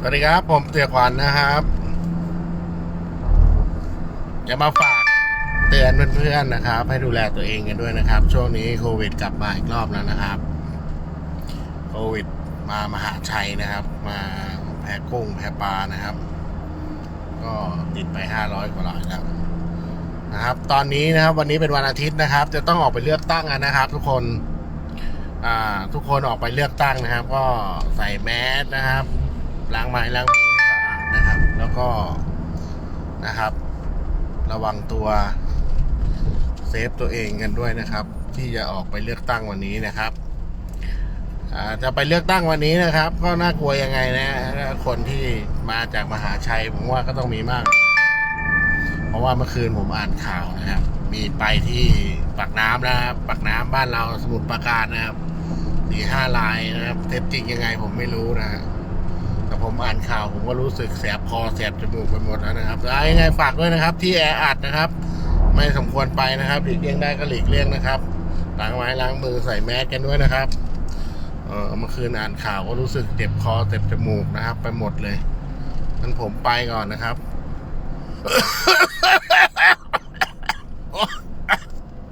สวัสดีครับ ผมเตียขวัญนะครับจะมาฝากเตือนเพื่อนๆนะครับ ให้ดูแลตัวเองกันด้วยนะครับ ช่วงนี้โควิดกลับมาอีกรอบแล้วนะครับ โควิดมามหาชัยนะครับ มาแพ้กุ้งแพ้ปลานะครับ ก็ติดไปห้าร้อยกว่ารายแล้วนะครับ ตอนนี้นะครับ วันนี้เป็นวันอาทิตย์นะครับ จะต้องออกไปเลือกตั้งกันนะครับ ทุกคนทุกคนออกไปเลือกตั้งนะครับ ก็ใส่แมสนะครับ ล้างไม้ล้างมือให้สะอาดนะครับ แล้วก็นะครับ ระวังตัวเซฟตัวเองกันด้วยนะครับ ที่จะออกไปเลือกตั้งวันนี้นะครับจะไปเลือกตั้งวันนี้นะครับ ก็น่ากลัวยังไงนะ คนที่มาจากมหาชัยผมว่าก็ต้องมีมาก เพราะว่าเมื่อคืนผมอ่านข่าวนะครับ มีไปที่ปากน้ำนะครับปากน้ำบ้านเราสมุทรปราการนะครับสี่ห้าลายนะครับเท็จจริงยังไงผมไม่รู้นะฮะแต่ ผมอ่านข่าวผมก็รู้สึกแสบคอแสบจมูกไปหมดแล้วนะครับแล้วยังไงฝากด้วยนะครับ ที่แออัดนะครับ ไม่สมควรไปนะครับหลีกเลี่ยงได้ก็หลีกเลี่ยงนะครับล้างไม้ล้างมือใส่แมสกันด้วยนะครับเออเมื่อคืนอ่านข่าวก็รู้สึกเจ็บคอเจ็บจมูกนะครับ ไปหมดเลยงั้นผมไปก่อนนะครับ